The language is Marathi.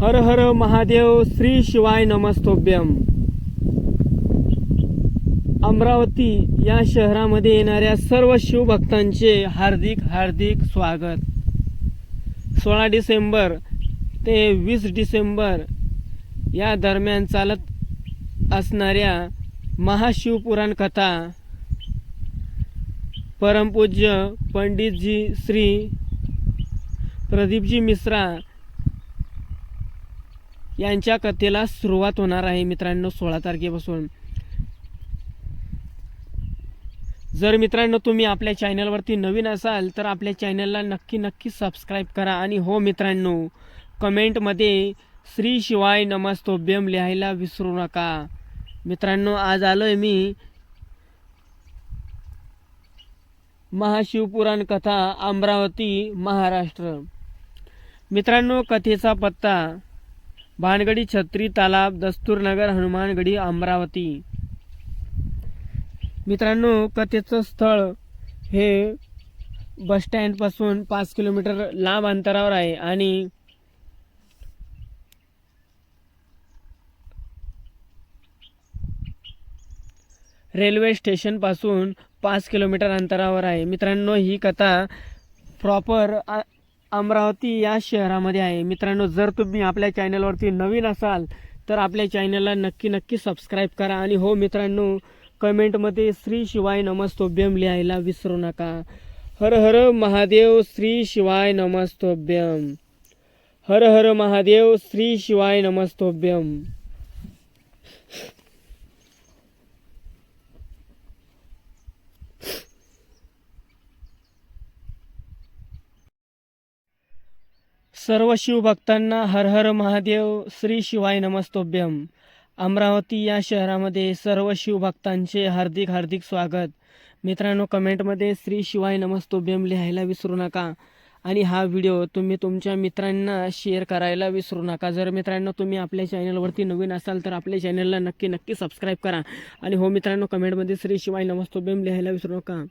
हर हर महादेव श्री शिवाय नमस्तोभ्यम. अमरावती या शहरामध्ये येणाऱ्या सर्व शिवभक्तांचे हार्दिक हार्दिक स्वागत. सोळा डिसेंबर ते वीस डिसेंबर या दरम्यान चालत असणाऱ्या महाशिवपुराण कथा परमपूज्य पंडितजी श्री प्रदीपजी मिश्रा यांच्या कथेला सुरुवात होणार आहे मित्रांनो सोळा तारखेपासून. जर मित्रांनो तुम्ही आपल्या चॅनलवरती नवीन असाल तर आपल्या चॅनलला नक्की नक्की सबस्क्राईब करा आणि हो मित्रांनो कमेंटमध्ये श्री शिवाय नमस्तोभ्यम लिहायला विसरू नका. मित्रांनो आज आलो आहे मी महाशिवपुराण कथा अमरावती महाराष्ट्र. मित्रांनो कथेचा पत्ता भानगडी छत्री तालाब दस्तूरनगर हनुमानगडी अमरावती. मित्रांनो कथेचं स्थळ हे बसस्टँडपासून पाच किलोमीटर लांब अंतरावर आहे आणि रेल्वे स्टेशनपासून पाच किलोमीटर अंतरावर आहे. मित्रांनो ही कथा प्रॉपर अमरावती या शहरामध्ये आहे. मित्रांनो जर तुम्ही आपल्या चॅनलवरती नवीन असाल तर आपल्या चॅनलला नक्की नक्की सबस्क्राईब करा. आणि हो मित्रांनो कमेंटमध्ये श्री शिवाय नमस्तोभ्यम लिहायला विसरू नका. हर हर महादेव श्री शिवाय नमस्तोभ्यम. हर हर महादेव श्री शिवाय नमस्तोभ्यम. सर्व शिवभक्तांना हर हर महादेव श्री शिवाय नमस्तोभ्यम. अमरावती या शहरामध्ये सर्व शिवभक्तांचे हार्दिक हार्दिक स्वागत. मित्रांनो कमेंटमध्ये श्री शिवाय नमस्तोभ्यम लिहायला विसरू नका. आणि हा व्हिडिओ तुम्ही तुमच्या मित्रांना शेअर करायला विसरू नका. जर मित्रांनो तुम्ही आपल्या चॅनलवरती नवीन असाल तर आपल्या चॅनलला नक्की नक्की सबस्क्राईब करा. आणि हो मित्रांनो कमेंटमध्ये श्री शिवाय नमस्तोभ्यम लिहायला विसरू नका.